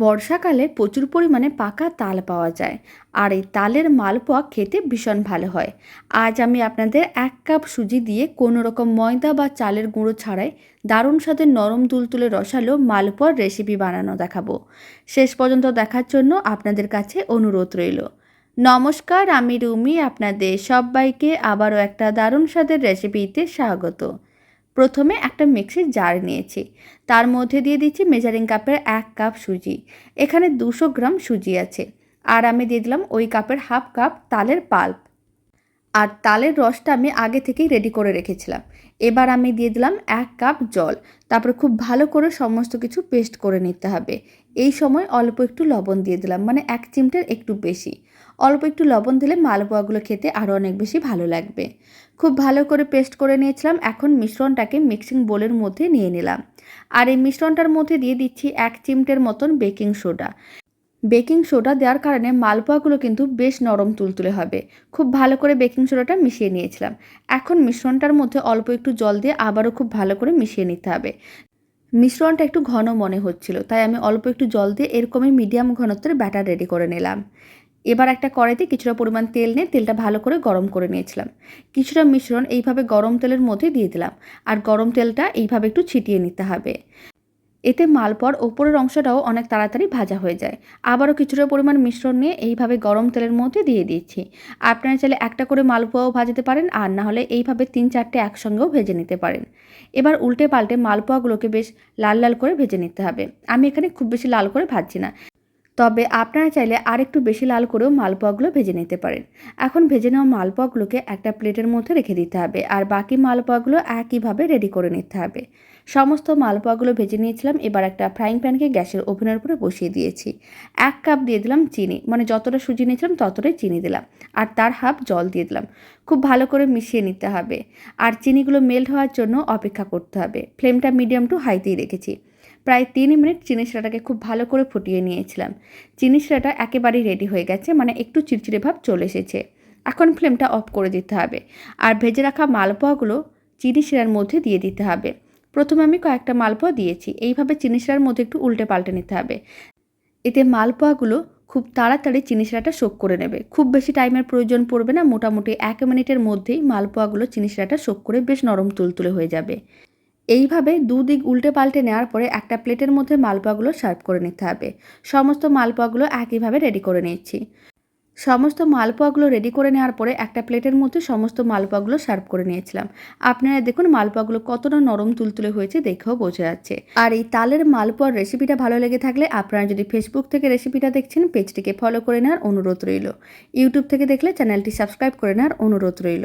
বর্ষাকালে প্রচুর পরিমাণে পাকা তাল পাওয়া যায়, আর এই তালের মালপোয়া খেতে ভীষণ ভালো হয়। আজ আমি আপনাদের এক কাপ সুজি দিয়ে কোনো রকম ময়দা বা চালের গুঁড়ো ছাড়াই দারুণ স্বাদের নরম তুলতুলে রসালো মালপোয়ার রেসিপি বানানো দেখাবো। শেষ পর্যন্ত দেখার জন্য আপনাদের কাছে অনুরোধ রইল। নমস্কার, আমি রুমি, আপনাদের সবাইকে আবারও একটা দারুণ স্বাদের রেসিপিতে স্বাগত। প্রথমে একটা মিক্সির জার নিয়েছি। তার মধ্যে দিয়ে দিচ্ছি মেজারিং কাপের এক কাপ সুজি। এখানে দুশো গ্রাম সুজি আছে। আর আমি দিয়ে দিলাম ওই কাপের হাফ কাপ তালের পাল্প। আর তালের রসটা আমি আগে থেকেই রেডি করে রেখেছিলাম। এবার আমি দিয়ে দিলাম এক কাপ জল। তারপরে খুব ভালো করে সমস্ত কিছু পেস্ট করে নিতে হবে। এই সময় অল্প একটু লবণ দিয়ে দিলাম মানে এক চিমটের একটু বেশি। অল্প একটু লবণ দিলে মালপোয়াগুলো খেতে আরও অনেক বেশি ভালো লাগবে। খুব ভালো করে পেস্ট করে নিয়েছিলাম, এখন মিশ্রণটাকে মিক্সিং বোলের মধ্যে নিয়ে নিলাম। আর এই মিশ্রণটার মধ্যে দিয়ে দিচ্ছি এক চিমটের মতন বেকিং সোডা বেকিং সোডা দেওয়ার কারণে মালপোয়াগুলো কিন্তু বেশ নরম তুলতুলে হবে। খুব ভালো করে বেকিং সোডাটা মিশিয়ে নিয়েছিলাম। এখন মিশ্রণটার মধ্যে অল্প একটু জল দিয়ে আবারও খুব ভালো করে মিশিয়ে নিতে হবে। মিশ্রণটা একটু ঘন মনে হচ্ছিল, তাই আমি অল্প একটু জল দিয়ে এরকমই মিডিয়াম ঘনত্বের ব্যাটার রেডি করে নিলাম। এবার একটা কড়াইতে কিছুটা পরিমাণ তেল নিয়ে তেলটা ভালো করে গরম করে নিয়েছিলাম। কিছুটা মিশ্রণ এইভাবে গরম তেলের মধ্যে দিয়ে দিলাম। আর গরম তেলটা এইভাবে একটু ছিটিয়ে নিতে হবে। এতে মালপোয়ার ওপরের অংশটাও অনেক তাড়াতাড়ি ভাজা হয়ে যায়। আবারও কিছুটা পরিমাণ মিশ্রণ নিয়ে এইভাবে গরম তেলের মধ্যে দিয়ে দিচ্ছি। আপনারা চাইলে একটা করে মালপোয়াও ভাজতে পারেন, আর না হলে এইভাবে তিন চারটে একসঙ্গেও ভেজে নিতে পারেন। এবার উল্টে পাল্টে মালপোয়াগুলোকে বেশ লাল লাল করে ভেজে নিতে হবে। আমি এখানে খুব বেশি লাল করে ভাজছি না। তবে আপনারা চাইলে আর একটু বেশি লাল করেও মালপোয়াগুলো ভেজে নিতে পারেন। এখন ভেজে নেওয়া মালপোয়াগুলোকে একটা প্লেটের মধ্যে রেখে দিতে হবে আর বাকি মালপোয়াগুলো একইভাবে রেডি করে নিতে হবে। সমস্ত মালপোয়াগুলো ভেজে নিয়েছিলাম, এবার একটা ফ্রাইং প্যানকে গ্যাসের ওভেনের উপরে বসিয়ে দিয়েছি। এক কাপ দিয়ে দিলাম চিনি মানে যতটা সুজি নিয়েছিলাম ততটাই চিনি দিলাম আর তার হাফ জল দিয়ে দিলাম। খুব ভালো করে মিশিয়ে নিতে হবে। আর চিনিগুলো মেল্ট হওয়ার জন্য অপেক্ষা করতে হবে। ফ্লেমটা মিডিয়াম টু হাইতেই রেখেছি। প্রায় তিন মিনিট চিনি শিরাটাকে খুব ভালো করে ফুটিয়ে নিয়েছিলাম। চিনি শিরাটা একেবারেই রেডি হয়ে গেছে মানে একটু চিড়চিড়ে ভাব চলে এসেছে। এখন ফ্লেমটা অফ করে দিতে হবে। আর ভেজে রাখা মালপোয়াগুলো চিনি শিরার মধ্যে দিয়ে দিতে হবে। প্রথমে আমি কয়েকটা মালপোয়া দিয়েছি, এইভাবে চিনি শিরার মধ্যে একটু উল্টে পাল্টে নিতে হবে। এতে মালপোয়াগুলো খুব তাড়াতাড়ি চিনি শিরাটা শোক করে নেবে। খুব বেশি টাইমের প্রয়োজন পড়বে না, মোটামুটি এক মিনিটের মধ্যেই মালপোয়াগুলো চিনি শিরাটা শোক করে বেশ নরম তুলতুলে হয়ে যাবে। এইভাবে দুদিক উল্টে পাল্টে নেওয়ার পরে একটা প্লেটের মধ্যে মালপোয়াগুলো সার্ভ করে নিতে হবে। সমস্ত মালপোয়াগুলো একইভাবে রেডি করে নিচ্ছি সমস্ত মালপোয়াগুলো রেডি করে নেওয়ার পরে একটা প্লেটের মধ্যে সমস্ত মালপোয়াগুলো সার্ভ করে নিয়েছিলাম। আপনারা দেখুন মালপোয়াগুলো কতটা নরম তুলতুলে হয়েছে দেখেও বোঝা যাচ্ছে। আর এই তালের মালপোয়ার রেসিপিটা ভালো লেগে থাকলে আপনারা যদি ফেসবুক থেকে রেসিপিটা দেখছেন, পেজটিকে ফলো করে নেওয়ার অনুরোধ রইল। ইউটিউব থেকে দেখলে চ্যানেলটি সাবস্ক্রাইব করে নেওয়ার অনুরোধ রইল।